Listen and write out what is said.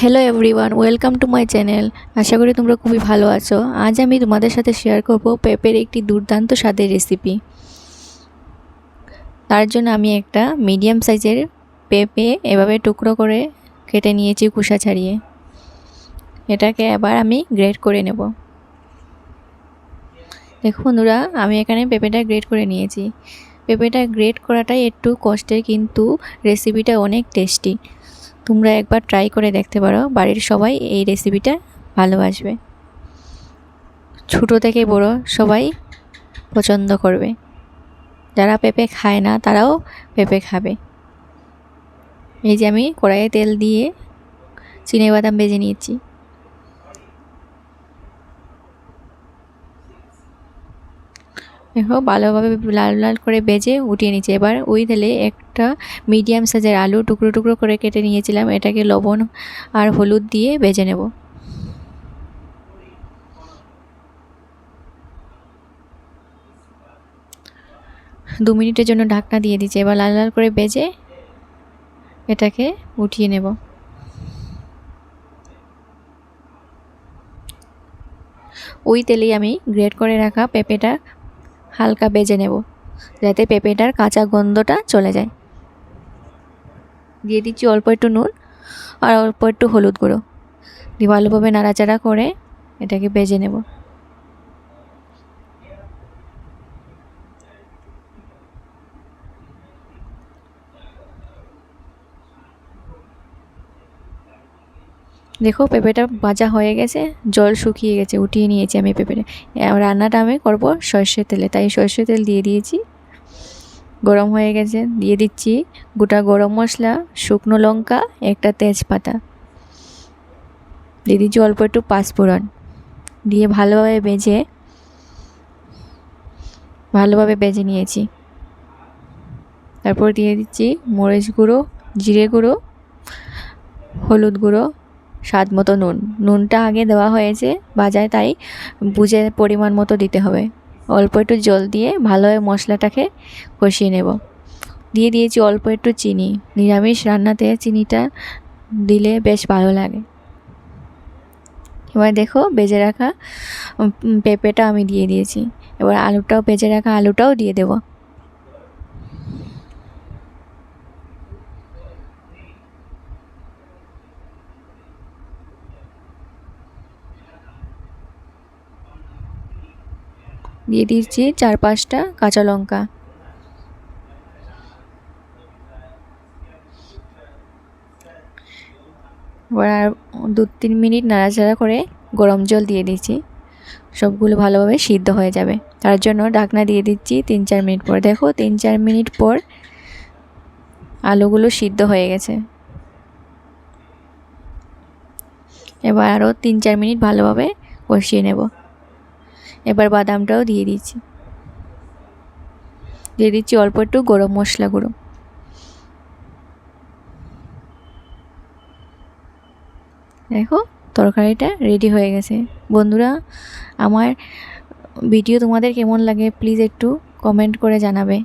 Hello everyone welcome to my channel আশা করি তোমরা খুবই ভালো আছো। আজ আমি তোমাদের সাথে শেয়ার করব পেঁপের একটি দুর্দান্ত স্বাদের রেসিপি তার জন্য আমি একটা মিডিয়াম সাইজের পেঁপে এভাবে টুকরো করে কেটে নিয়েছি কুসা ছাড়িয়ে। এটাকে এবার আমি গ্রেড করে নেব। দেখো বন্ধুরা, আমি এখানে পেঁপেটা গ্রেড করে নিয়েছি। পেঁপেটা গ্রেড করাটাই একটু কষ্টের, কিন্তু রেসিপিটা অনেক টেস্টি তোমরা একবার ট্রাই করে দেখতে পারো। বাড়ির সবাই এই রেসিপিটা ভালোবাসবে। ছোটো থেকে বড় সবাই পছন্দ করবে। যারা পেঁপে খায় না, তারাও পেঁপে খাবে। এই যে আমি কড়াইয়ে তেল দিয়ে চিনে বাদাম বেজে নিয়েছি। দেখো, ভালোভাবে লাল লাল করে বেজে উঠিয়ে নিচ্ছি এবার ওই তেলে একটা মিডিয়াম সাইজের আলু টুকরো টুকরো করে কেটে নিয়েছিলাম। এটাকে লবণ আর হলুদ দিয়ে বেজে নেব। দু মিনিটের জন্য ঢাকনা দিয়ে দিচ্ছি এবার লাল লাল করে বেজে এটাকে উঠিয়ে নেব। ওই তেলেই আমি গ্রেট করে রাখা পেঁপেটা হালকা বেজে নেব, যাতে পেঁপেটার কাঁচা গন্ধটা চলে যায়। দিয়ে দিচ্ছি অল্প একটু নুন আর অল্প একটু হলুদ গুঁড়ো। দিয়ে ভালোভাবে নাড়াচাড়া করে এটাকে বেজে নেব। দেখো পেঁপেটা ভাজা হয়ে গেছে, জল শুকিয়ে গেছে, উঠিয়ে নিয়েছি আমি পেঁপেটা। রান্নাটা আমি করব সর্ষের তেলে, তাই সর্ষের তেল দিয়ে দিয়েছি। গরম হয়ে গেছে, দিয়ে দিচ্ছি গোটা গরম মশলা, শুকনো লঙ্কা, একটা তেজপাতা। দিয়ে দিচ্ছি অল্প একটু পাঁচফোড়ন। দিয়ে ভালোভাবে বেজে ভালোভাবে বেজে নিয়েছি। তারপর দিয়ে দিচ্ছি মরিচ গুঁড়ো, জিরে গুঁড়ো, হলুদ গুঁড়ো স্বাদ মতো নুন। নুনটা আগে দেওয়া হয়েছে বাজায় তাই বুঝে পরিমাণ মতো দিতে হবে। অল্প একটু জল দিয়ে ভালোভাবে মশলাটাকে কষিয়ে নেব। দিয়ে দিয়েছি অল্প একটু চিনি। নিরামিষ রান্নাতে চিনিটা দিলে বেশ ভালো লাগে। এবার দেখো বেজে রাখা পেঁপেটা আমি দিয়ে দিয়েছি। এবার আলুটাও বেজে রাখা আলুটাও দিয়ে দেবো। দিয়ে দিচ্ছি চার পাঁচটা কাঁচা লঙ্কা। এবার দু তিন মিনিট নাড়াচাড়া করে গরম জল দিয়ে দিচ্ছি সবগুলো ভালোভাবে সিদ্ধ হয়ে যাবে। তার জন্য ঢাকনা দিয়ে দিচ্ছি তিন চার মিনিট পর। দেখো তিন চার মিনিট পর আলুগুলো সিদ্ধ হয়ে গেছে। এবার আরও তিন চার মিনিট ভালোভাবে কষিয়ে নেব। এবার বাদামটাও দিয়ে দিচ্ছি। দিয়ে দিচ্ছি অল্প একটু গরম মশলা গুঁড়ো। দেখো, তরকারিটা রেডি হয়ে গেছে। বন্ধুরা, আমার ভিডিও তোমাদের কেমন লাগে প্লিজ একটু কমেন্ট করে জানাবে।